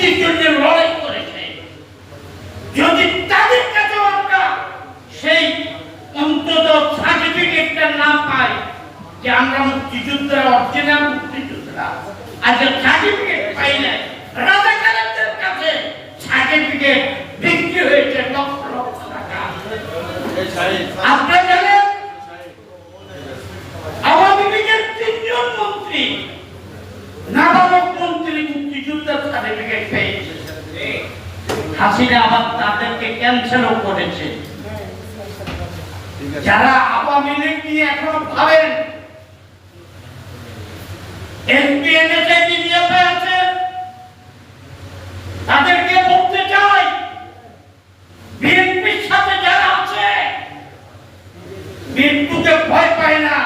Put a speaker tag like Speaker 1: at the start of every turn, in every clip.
Speaker 1: মুক্তির জন্য লড়াই করেছে। যদি তাদের কাছে আমরা সেই অন্তত সার্টিফিকেটটা না পাই যে আমরা মুক্তিযোদ্ধা অরিজিনাল মুক্তিযোদ্ধা। আর যে সার্টিফিকেট পাই না রাজাকারদের কাছে সার্টিফিকেট বিক্রি হয়েছে লক্ষ লক্ষ টাকা। আপনারা জানেন, আওয়ামী লীগের তিনজন মন্ত্রী নাম হাসিনা আবার তাদেরকে ক্যান্সেলও করেছে। যারা আওয়ামী লীগ নিয়ে এখনও ভাবেন এমপি নিয়ে বিজেপি আছে তাদেরকে বলতে চাই বিএনপির সাথে যারা আছে মৃত্যুকে ভয় পায় না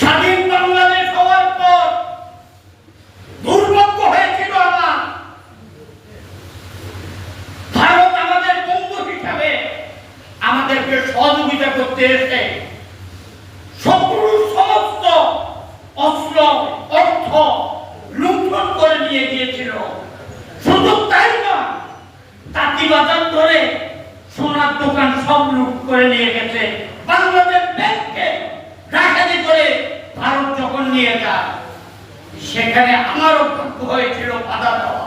Speaker 1: স্বাধীন বাংলাদেশ হওয়ার পর দুর্ভাগ্য হয়েছিল আমার ভারত আমাদের বন্ধু হিসাবে আমাদেরকে সহযোগিতা শত্রুর সমস্ত অস্ত্র, অর্থ লুণ্ঠন করে নিয়ে গিয়েছিল। শুধু তাই তাঁতি বাজার ধরে সোনার দোকান সব লুট করে নিয়ে গেছে। বাংলাদেশ ব্যাংকে করে ভারত যখন নিয়ে যায়, সেখানে আমারও ভাগ্য হয়েছিল বাধা দেওয়া।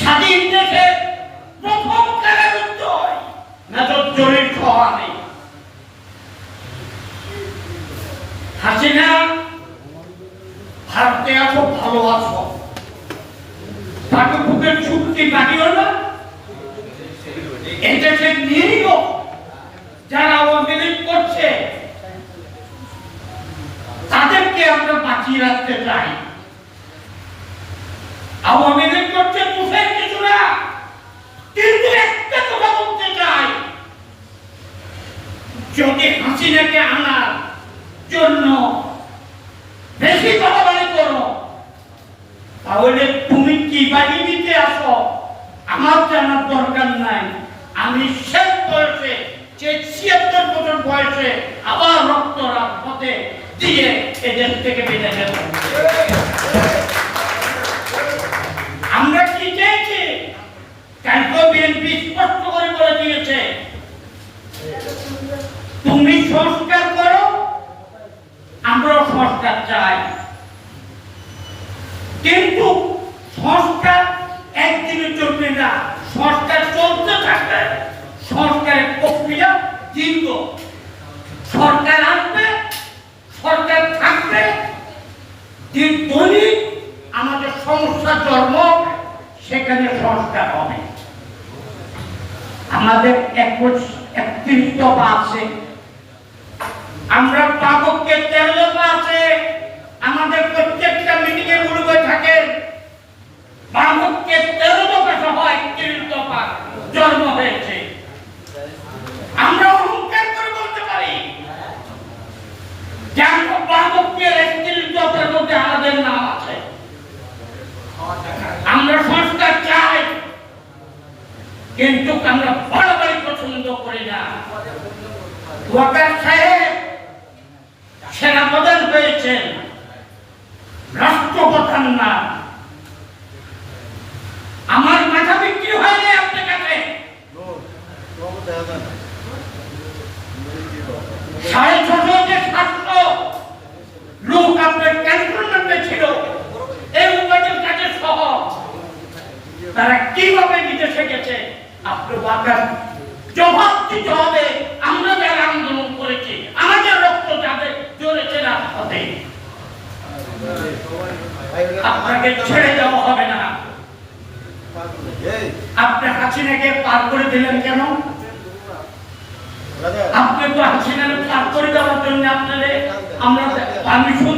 Speaker 1: স্বাধীন দেশে প্রথম ভারতে ভালো আছো। চুক্তি না। যারা আওয়ামী লীগ করছে। তাদেরকে আমরা বাঁচিয়ে রাখতে চাই। আওয়ামী লীগ করছে, মুখের কিছু না। কিন্তু একটা কথা বলতে চাই। যদি হাসিনাকে আনার জন্য বেশি বাড়াবাড়ি করো। তাহলে তুমি কি বাড়ি দিতে আসো আমার জানার দরকার নাই। আমি শেষ বয়সে, যে ছিয়াত্তর বছর বয়সে আবার রক্ত রাজপথে দিয়ে এদের থেকে বেঁধে গেল আমরা কি চেয়েছি কালকে বিএনপি স্পষ্ট করে বলে দিয়েছে তুমি সংস্কার করো আমরাও সংস্কার চাই কিন্তু সংস্কার একদিনের জন্য না সংস্কার চলতে থাকবে। সংস্কারের প্রক্রিয়া দীর্ঘ। সরকার আসবে সরকার থাকবে। দীর্ঘদিন আমাদের সমস্যা জন্ম সেখানে সংস্কার হবে। আমাদের একত্রিশ দফা আছে আমরা পাবককে তেরো দফা আছে আমাদের প্রত্যেকটা মিটিং এ বলবে থাকেন পাবককে তেরো দফা সহ একত্রিশ দফা জন্ম হয়েছে আমরা অহংকার করে বলতে পারি যে আমরা পাবকের একত্রিশ দফার মধ্যে আমাদের নাম আছে আমরা সংস্কার চাই কিন্তু আমরা বাড়াবাড়ি পছন্দ করি না। ওয়াকার সাহেব হয়েছেন রাষ্ট্রপ্রধান না। আমার মাথা বিক্রি হয়নি আপনার কাছে? সাড়ে ছশো যে সাতশো লোক আপনার ক্যান্টনমেন্টে ছিল। এই উপার্জন কাজের সহ তারা কীভাবে বিদেশে গেছে? আপনি ওয়াকার জবাব দিতে হবে আমরা যারা আন্দোলন করেছি আমাদের রক্ত যাদের জ্বলেছে রাজপথে আপনাকে ছেড়ে দেওয়া হবে না। আপনি হাসিনাকে পার করে দিলেন কেন? আপনি তো হাসিনাকে পার করে দেওয়ার জন্য আপনাদের আমরা পারমিশন